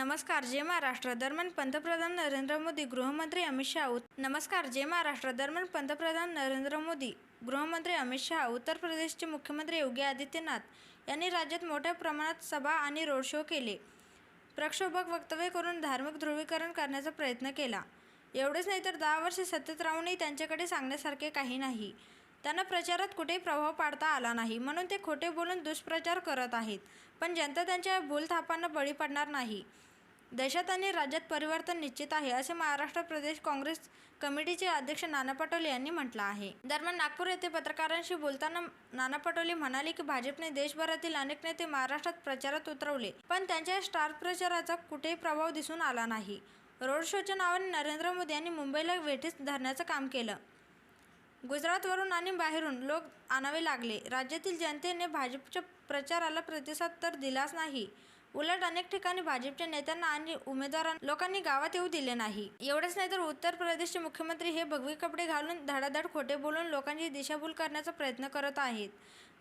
नमस्कार जय महाराष्ट्र. दरम्यान पंतप्रधान नरेंद्र मोदी गृहमंत्री अमित शाह नमस्कार जय महाराष्ट्र. दरम्यान पंतप्रधान नरेंद्र मोदी गृहमंत्री अमित शहा उत्तर प्रदेशचे मुख्यमंत्री योगी आदित्यनाथ यांनी राज्यात मोठ्या प्रमाणात सभा आणि रोड शो केले. प्रक्षोभक वक्तव्य करून धार्मिक ध्रुवीकरण करण्याचा प्रयत्न केला. एवढेच नाही तर दहा वर्षे सत्तेत राहूनही त्यांच्याकडे सांगण्यासारखे काही नाही. त्यांना प्रचारात कुठेही प्रभाव पाडता आला नाही. म्हणून ते खोटे बोलून दुष्प्रचार करत आहेत. पण जनता त्यांच्या भूलथापांना बळी पडणार नाही. देशात आणि राज्यात परिवर्तन निश्चित आहे असे महाराष्ट्र प्रदेश काँग्रेस कमिटीचे अध्यक्ष नाना पटोले यांनी म्हटलं आहे. दरम्यान नागपूर येथे पत्रकारांशी बोलताना नाना पटोले म्हणाले की भाजपने देशभरातील अनेक नेते महाराष्ट्रात प्रचारात उतरवले पण त्यांच्या स्टार प्रचाराचा कुठेही प्रभाव दिसून आला नाही. रोड शोच्या नावाने नरेंद्र मोदी यांनी मुंबईला वेठीस धरण्याचं काम केलं. गुजरातवरून आणि बाहेरून लोक आणावे लागले. राज्यातील जनतेने भाजपच्या प्रचाराला प्रतिसाद तर दिलाच नाही उलट अनेक ठिकाणी भाजपच्या नेत्यांना आणि उमेदवारांना लोकांनी गावात येऊ दिले नाही. एवढंच नाही तर उत्तर प्रदेशचे मुख्यमंत्री हे भगवे कपडे घालून धडाधड खोटे बोलून लोकांची दिशाभूल करण्याचा प्रयत्न करत आहेत.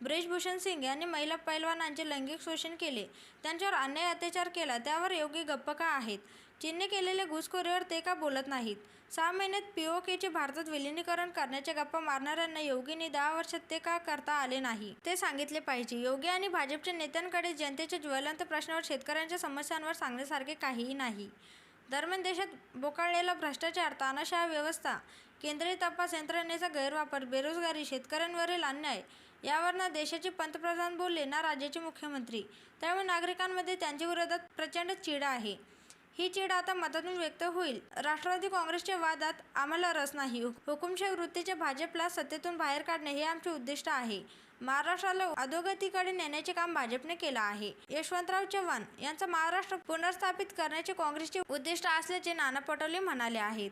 ब्रिजभूषण सिंग यांनी महिला पैलवानांचे लैंगिक शोषण केले. त्यांच्यावर अन्याय अत्याचार केला. त्यावर योगी गप्प का आहेत? चीनने केलेल्या घुसखोरीवर ते का बोलत नाहीत? सहा महिन्यात पीओकेचे भारतात विलिनीकरण करण्याच्या गप्पा मारणाऱ्यांना योगींनी दहा वर्षात ते का करता आले नाही? ते सांगितले पाहिजे. योगी आणि भाजपच्या नेत्यांकडे जनतेच्या ज्वलंत प्रश्नावर शेतकऱ्यांच्या समस्यांवर सांगण्यासारखे काहीही नाही. दरम्यान देशात बोकाळलेला भ्रष्टाचार तानाशाह व्यवस्था केंद्रीय तपास यंत्रणेचा गैरवापर बेरोजगारी शेतकऱ्यांवरील अन्याय यावर ना देशाचे पंतप्रधान बोलले ना राज्याचे मुख्यमंत्री? त्यामुळे नागरिकांमध्ये त्यांच्या विरोधात प्रचंड चिडा आहे. ही चीड आता मतातून व्यक्त होईल. राष्ट्रवादी काँग्रेसच्या वादात आम्हाला रस नाही. हुकुमशाही वृत्तीच्या भाजपला सत्तेतून बाहेर काढणे हे आमचे उद्दिष्ट आहे. महाराष्ट्राला अधोगतीकडे नेण्याचे काम भाजपने केलं आहे. यशवंतराव चव्हाण यांचा महाराष्ट्र पुनर्स्थापित करण्याचे काँग्रेसचे उद्दिष्ट असल्याचे नाना पटोले म्हणाले आहेत.